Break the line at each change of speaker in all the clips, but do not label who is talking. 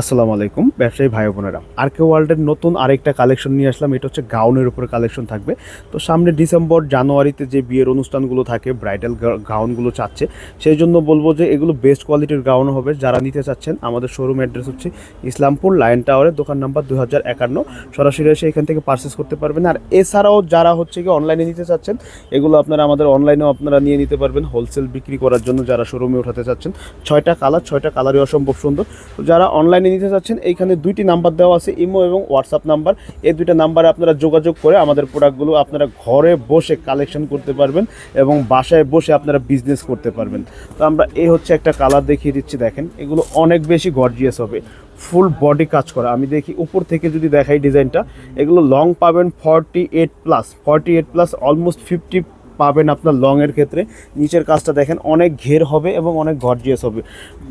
আসসালামু আলাইকুম, ব্যবসায়ী ভাই বোনেরা। আর কে ওয়ার্ল্ডের নতুন আরেকটা কালেকশন নিয়ে আসলাম, এটা হচ্ছে গাউনের উপরে কালেকশন থাকবে। তো সামনে ডিসেম্বর, জানুয়ারিতে যে বিয়ের অনুষ্ঠানগুলো থাকে ব্রাইডাল গাউনগুলো চাচ্ছে, সেই জন্য বলব যে এগুলো বেস্ট কোয়ালিটির গাউন হবে। যারা নিতে চাচ্ছেন, আমাদের শোরুম অ্যাড্রেস হচ্ছে ইসলামপুর লাইন টাওয়ারের দোকান নাম্বার দু হাজার একান্ন। সরাসরি এসে এখান থেকে পারচেস করতে পারবেন। আর এছাড়াও যারা হচ্ছে কি অনলাইনে নিতে চাচ্ছেন, এগুলো আপনারা আমাদের অনলাইনেও আপনারা নিয়ে নিতে পারবেন হোলসেল বিক্রি করার জন্য যারা শোরুমে ওঠাতে চাচ্ছেন। ছয়টা কালার ছয়টা কালারই অসম্ভব সুন্দর। তো যারা অনলাইনে নিতে চাচ্ছেন, এইখানে দুইটি নাম্বার দেওয়া আছে, ইমো এবং হোয়াটসঅ্যাপ নাম্বার। এই দুইটা নাম্বারে আপনারা যোগাযোগ করে আমাদের প্রোডাক্টগুলো আপনারা ঘরে বসে কালেকশন করতে পারবেন এবং বাসায় বসে আপনারা বিজনেস করতে পারবেন। তো আমরা এই হচ্ছে একটা কালার দেখিয়ে দিচ্ছি, দেখেন। এগুলো অনেক বেশি গর্জিয়াস হবে। ফুল বডি কাজ করা। আমি দেখি উপর থেকে যদি দেখাই ডিজাইনটা এগুলো লং পাবেন forty eight plus forty eight plus almost fifty পাবেন আপনার লংয়ের ক্ষেত্রে। নিচের কাজটা দেখেন, অনেক ঘের হবে এবং অনেক গর্জিয়াস হবে।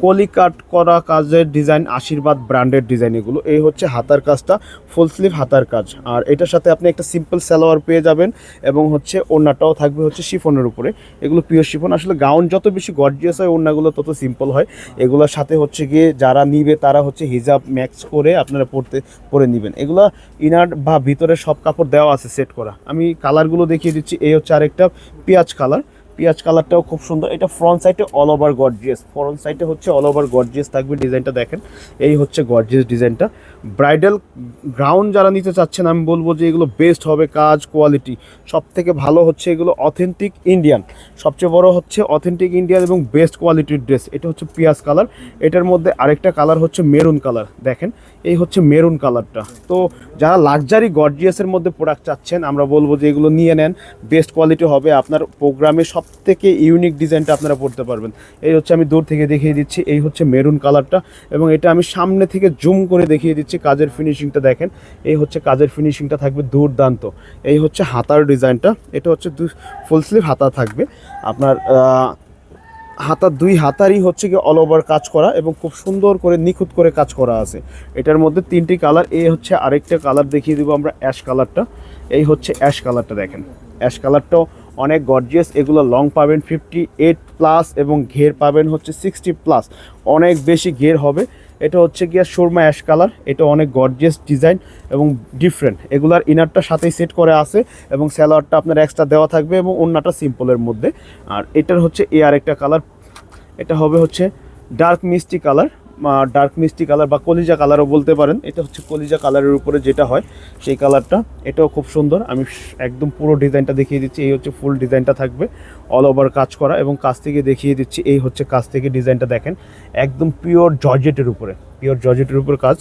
কলি কাট করা কাজের ডিজাইন, আশীর্বাদ ব্র্যান্ডের ডিজাইন এগুলো। এই হচ্ছে হাতার কাজটা, ফুল স্লিভ হাতার কাজ। আর এটার সাথে আপনি একটা সিম্পল সালোয়ার পেয়ে যাবেন এবং হচ্ছে ওড়নাটাও থাকবে হচ্ছে শিফনের উপরে। এগুলো পিওর শিফন। আসলে গাউন যত বেশি গর্জিয়াস হয়, ওড়নাগুলো তত সিম্পল হয়। এগুলোর সাথে হচ্ছে গিয়ে যারা নিবে, তারা হচ্ছে হিজাব ম্যাক্স করে আপনারা পড়তে, পরে নেবেন। এগুলো ইনার বা ভিতরে সব কাপড় দেওয়া আছে সেট করা। আমি কালারগুলো দেখিয়ে দিচ্ছি। এই হচ্ছে আরেকটা পেঁয়াজ কালার পেঁয়াজ কালারটাও খুব সুন্দর। এটা ফ্রন্ট সাইডে অল ওভার গর্জিয়াস ফ্রন্ট সাইডে হচ্ছে অল ওভার গর্জিয়াস থাকবে ডিজাইনটা দেখেন। এই হচ্ছে গর্জিয়াস ডিজাইনটা। ব্রাইডাল গ্রাউন্ড যারা নিতে চাচ্ছেন, আমি বলব যে এগুলো বেস্ট হবে কাজ কোয়ালিটি সব থেকে ভালো হচ্ছে এগুলো অথেন্টিক ইন্ডিয়ান সবচেয়ে বড় হচ্ছে অথেন্টিক ইন্ডিয়ান এবং বেস্ট কোয়ালিটির ড্রেস এটা হচ্ছে পেঁয়াজ কালার। এটার মধ্যে আরেকটা কালার হচ্ছে মেরুন কালার। দেখেন, এই হচ্ছে মেরুন কালারটা। তো যারা লাক্সারি গর্জিয়াসের মধ্যে প্রোডাক্ট চাচ্ছেন, আমরা বলব যে এগুলো নিয়ে নেন। বেস্ট কোয়ালিটি হবে। আপনার প্রোগ্রামে সব থেকে ইউনিক ডিজাইনটা আপনারা পড়তে পারবেন। এই হচ্ছে আমি দূর থেকে দেখিয়ে দিচ্ছি, এই হচ্ছে মেরুন কালারটা এবং এটা আমি সামনে থেকে জুম করে দেখিয়ে দিচ্ছি, কাজের ফিনিশিংটা দেখেন। এই হচ্ছে কাজের ফিনিশিংটা থাকবে দুর্দান্ত। এই হচ্ছে হাতার ডিজাইনটা এটা হচ্ছে ফুল স্লিভ হাতা থাকবে। আপনার হাতার দুই হাতারই হচ্ছে কি অল ওভার কাজ করা এবং খুব সুন্দর করে নিখুঁত করে কাজ করা আছে। এটার মধ্যে তিনটি কালার এই হচ্ছে আরেকটা কালার দেখিয়ে দিব আমরা অ্যাশ কালারটা এই হচ্ছে অ্যাশ কালারটা দেখেন। অ্যাশ কালারটাও অনেক গর্জিয়াস এগুলো লং পাবেন ফিফটি এইট প্লাস এবং ঘের পাবেন হচ্ছে সিক্সটি প্লাস অনেক বেশি ঘের হবে। এটা হচ্ছে গিয়া সুরমা অ্যাশ কালার এটা অনেক গর্জিয়াস ডিজাইন এবং ডিফারেন্ট এগুলার ইনারটা সাথেই সেট করে আছে এবং স্যালোয়ারটা আপনার এক্সট্রা দেওয়া থাকবে এবং অন্যটা সিম্পলের মধ্যে। আর এটার হচ্ছে এ আর একটা কালার এটা হবে হচ্ছে ডার্ক মিষ্টি কালার ডার্ক মিষ্টি কালার বা কলিজা কালারও বলতে পারেন। এটা হচ্ছে কলিজা কালারের উপরে যেটা হয়, সেই কালারটা এটাও খুব সুন্দর। আমি একদম পুরো ডিজাইনটা দেখিয়ে দিচ্ছি। এই হচ্ছে ফুল ডিজাইনটা থাকবে অল ওভার কাজ করা এবং কাছ থেকে দেখিয়ে দিচ্ছি, এই হচ্ছে কাছ থেকে ডিজাইনটা দেখেন। একদম পিওর জর্জেটের উপরে পিওর জর্জেটের উপর কাজ।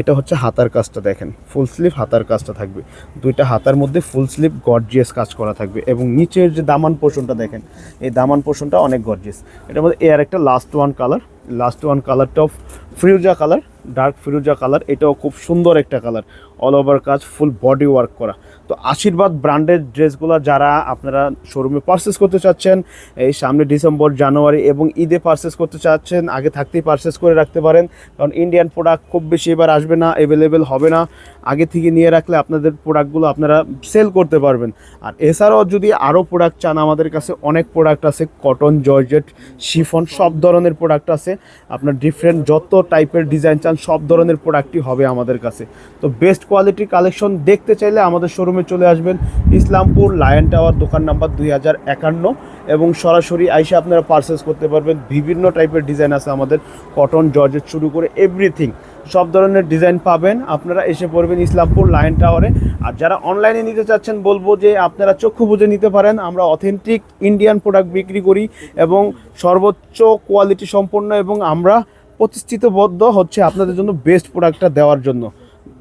এটা হচ্ছে হাতার কাজটা দেখেন। ফুল স্লিভ হাতার কাজটা থাকবে। দুইটা হাতার মধ্যে ফুল স্লিভ গর্জিয়াস কাজ করা থাকবে এবং নিচের যে দামান পোর্শনটা দেখেন, এই দামান পোর্শনটা অনেক গর্জিয়াস এটার মধ্যে এর একটা last one colour last one কালারটাও ফিরোজা কালার ডার্ক ফিরুজা কালার, এটাও খুব সুন্দর একটা কালার। অল ওভার কাজ ফুল বডি ওয়ার্ক করা। তো আশীর্বাদ ব্র্যান্ডের ড্রেসগুলো যারা আপনারা শোরুমে পারচেস করতে চাচ্ছেন, এই সামনে ডিসেম্বর জানুয়ারি এবং ঈদে পারচেস করতে চাচ্ছেন, আগে থাকতেই পারচেস করে রাখতে পারেন। কারণ ইন্ডিয়ান প্রোডাক্ট খুব বেশি এবার আসবে না অ্যাভেলেবেল হবে না। আগে থেকে নিয়ে রাখলে আপনাদের প্রোডাক্টগুলো আপনারা সেল করতে পারবেন। আর এছাড়াও যদি আরও প্রোডাক্ট চান, আমাদের কাছে অনেক প্রোডাক্ট আছে। কটন জর্জেট শিফন সব ধরনের প্রোডাক্ট আছে। আপনার ডিফারেন্ট যত টাইপের ডিজাইন চান, সব ধরনের প্রোডাক্টই হবে আমাদের কাছে। তো বেস্ট কোয়ালিটি কালেকশন দেখতে চাইলে আমাদের শোরুমে চলে আসবেন, ইসলামপুর লায়ন টাওয়ার দোকান নাম্বার দুই হাজার একান্ন। এবং সরাসরি আইসে আপনারা পারচেস করতে পারবেন, বিভিন্ন টাইপের ডিজাইন আছে আমাদের কটন জর্জেট শুরু করে এভরিথিং সব ধরনের ডিজাইন পাবেন, আপনারা এসে পড়বেন ইসলামপুর লায়ন টাওয়ারে আর যারা অনলাইনে নিতে চাচ্ছেন, বলব যে আপনারা চক্ষু বুঝে নিতে পারেন, আমরা অথেন্টিক ইন্ডিয়ান প্রোডাক্ট বিক্রি করি এবং সর্বোচ্চ কোয়ালিটি সম্পন্ন এবং আমরা প্রতিষ্ঠিতবদ্ধ হচ্ছে আপনাদের জন্য বেস্ট প্রোডাক্টটা দেওয়ার জন্য।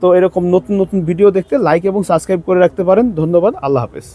তো এরকম নতুন নতুন ভিডিও দেখতে লাইক এবং সাবস্ক্রাইব করে রাখতে পারেন। ধন্যবাদ, আল্লাহ হাফেজ।